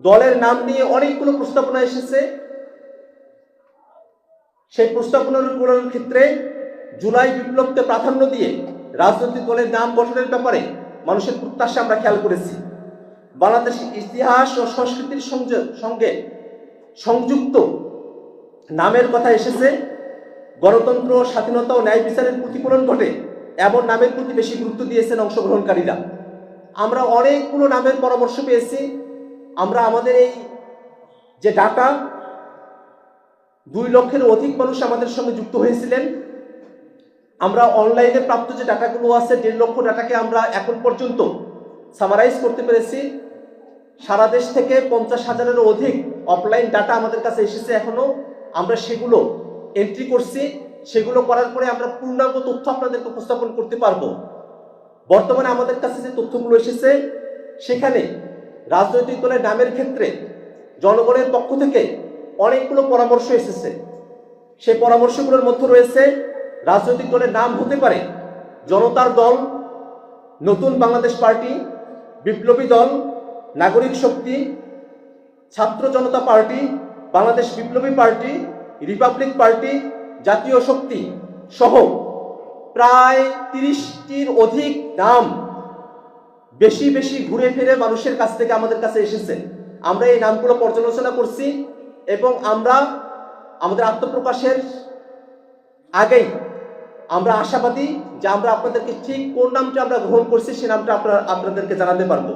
দলের নাম নিয়ে অনেকগুলো প্রস্তাবনা এসেছে। সেই প্রস্তাবনাগুলোর ক্ষেত্রে জুলাই বিপ্লবকে প্রাধান্য দিয়ে রাজনৈতিক দলের নাম গঠনের ব্যাপারে মানুষের প্রত্যাশা আমরা খেয়াল করেছি। বাংলাদেশের ইতিহাস ও সংস্কৃতির সঙ্গে সংযুক্ত নামের কথা এসেছে। গণতন্ত্র, স্বাধীনতা ও ন্যায় বিচারের প্রতিফলন ঘটে এমন নামের প্রতি বেশি গুরুত্ব দিয়েছেন অংশগ্রহণকারীরা। আমরা অনেকগুলো নামের পরামর্শ পেয়েছি। আমরা আমাদের এই যে ডাটা, দুই লক্ষের অধিক মানুষ আমাদের সঙ্গে যুক্ত হয়েছিলেন। আমরা অনলাইনে প্রাপ্ত যে ডাটাগুলো আছে, দেড় লক্ষ ডাটাকে আমরা এখন পর্যন্ত সামারাইজ করতে পেরেছি। সারা দেশ থেকে পঞ্চাশ হাজারেরও অধিক অফলাইন ডাটা আমাদের কাছে এসেছে এখনও আমরা সেগুলো এন্ট্রি করছি। সেগুলো করার পরে আমরা পূর্ণাঙ্গ তথ্য আপনাদেরকে উপস্থাপন করতে পারব। বর্তমানে আমাদের কাছে যে তথ্যগুলো এসেছে, সেখানে রাজনৈতিক দলের নামের ক্ষেত্রে জনগণের পক্ষ থেকে অনেকগুলো পরামর্শ এসেছে। সেই পরামর্শগুলোর মধ্যে রয়েছে, রাজনৈতিক দলের নাম হতে পারে জনতার দল, নতুন বাংলাদেশ পার্টি, বিপ্লবী দল, নাগরিক শক্তি, ছাত্র জনতা পার্টি, বাংলাদেশ বিপ্লবী পার্টি, রিপাবলিক পার্টি, জাতীয় শক্তি সহ প্রায় তিরিশটির অধিক নাম বেশি বেশি ঘুরে ফিরে মানুষের কাছ থেকে আমাদের কাছে এসেছে। আমরা এই নামগুলো পর্যালোচনা করছি এবং আমরা আমাদের আত্মপ্রকাশের আগেই আমরা আশাবাদী যে আমরা আপনাদেরকে ঠিক কোন নামটা আমরা গ্রহণ করছি সে নামটা আপনারা আপনাদেরকে জানাতে পারব।